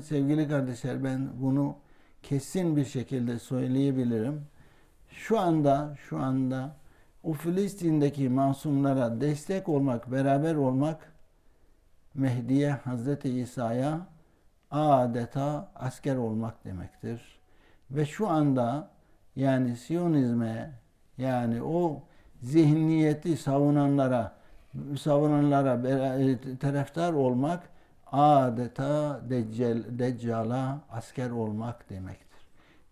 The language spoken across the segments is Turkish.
Sevgili kardeşler ben bunu kesin bir şekilde söyleyebilirim. Şu anda şu anda o Filistin'deki masumlara destek olmak, beraber olmak Mehdi'ye, Hazreti İsa'ya adeta asker olmak demektir. Ve şu anda yani Siyonizme yani o zihniyeti savunanlara savunanlara bera- taraftar olmak adeta deccal, deccala asker olmak demektir.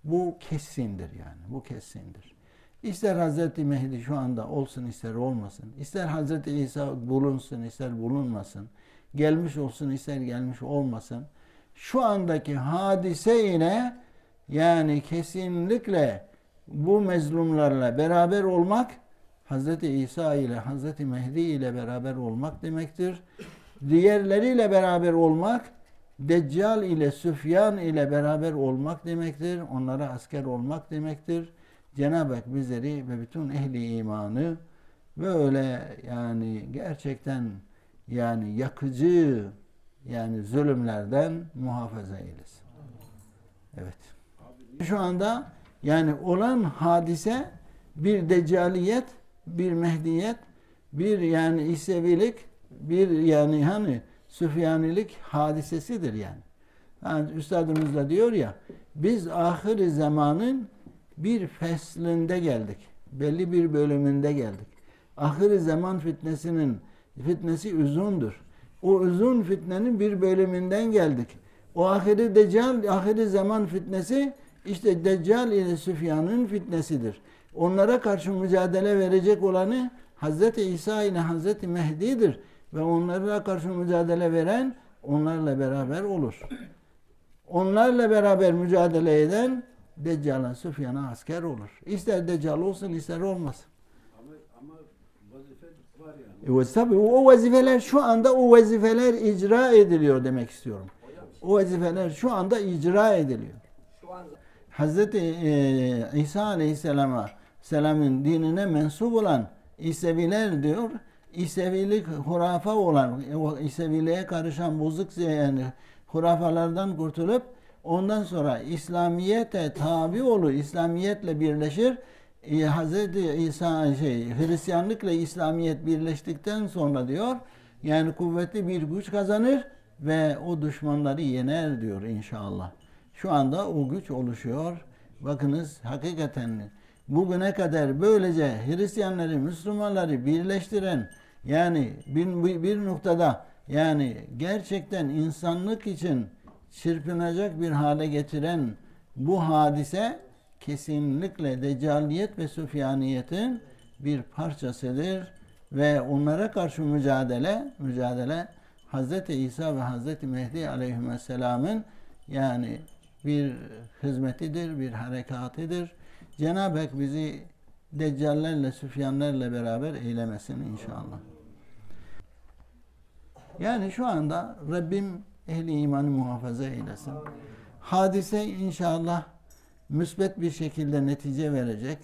Bu kesindir yani. Bu kesindir. İster Hazreti Mehdi şu anda olsun ister olmasın. ister Hazreti İsa bulunsun ister bulunmasın. Gelmiş olsun ister gelmiş olmasın. Şu andaki hadise ile yani kesinlikle bu mezlumlarla beraber olmak Hazreti İsa ile Hazreti Mehdi ile beraber olmak demektir. Diğerleriyle beraber olmak Deccal ile Süfyan ile beraber olmak demektir. Onlara asker olmak demektir. Cenab-ı Hak bizleri ve bütün ehli imanı böyle yani gerçekten yani yakıcı yani zulümlerden muhafaza eylesin. Evet. Şu anda yani olan hadise bir deccaliyet, bir mehdiyet, bir yani İsevilik, bir yani hani Süfyanilik hadisesidir yani. yani üstadımız da diyor ya biz ahir zamanın bir feslinde geldik. Belli bir bölümünde geldik. Ahir zaman fitnesinin fitnesi uzundur. O uzun fitnenin bir bölümünden geldik. O ahiri deccal, ahiri zaman fitnesi işte Deccal ile Süfyan'ın fitnesidir. Onlara karşı mücadele verecek olanı Hazreti İsa ile Hazreti Mehdi'dir. Ve onlara karşı mücadele veren onlarla beraber olur. Onlarla beraber mücadele eden Deccal'a, Süfyan'a asker olur. İster Deccal olsun ister olmasın. Ama, ama vazife var yani. E, tabii o vazifeler şu anda o vazifeler icra ediliyor demek istiyorum. O vazifeler şu anda icra ediliyor. Şu anda Hazreti e, İsa Aleyhisselam'a selamın dinine mensup olan İseviler diyor. İsevilik hurafa olan, o İseviliğe karışan bozuk yani hurafalardan kurtulup ondan sonra İslamiyete tabi olur, İslamiyetle birleşir. E, Hazreti İsa şey Hristiyanlıkla İslamiyet birleştikten sonra diyor yani kuvvetli bir güç kazanır ve o düşmanları yener diyor inşallah. Şu anda o güç oluşuyor. Bakınız hakikaten bugüne kadar böylece Hristiyanları, Müslümanları birleştiren yani bir, bir noktada yani gerçekten insanlık için çırpınacak bir hale getiren bu hadise kesinlikle Deccaliyet ve Süfyaniyetin bir parçasıdır ve onlara karşı mücadele mücadele Hz. İsa ve Hz. Mehdi aleyhisselamın yani bir hizmetidir, bir harekatıdır. Cenab-ı Hak bizi deccallerle, süfyanlarla beraber eylemesin inşallah. Yani şu anda Rabbim ehli imanı muhafaza eylesin. Hadise inşallah müsbet bir şekilde netice verecek.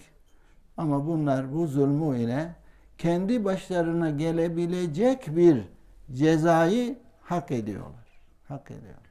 Ama bunlar bu zulmü ile kendi başlarına gelebilecek bir cezayı hak ediyorlar. Hak ediyorlar.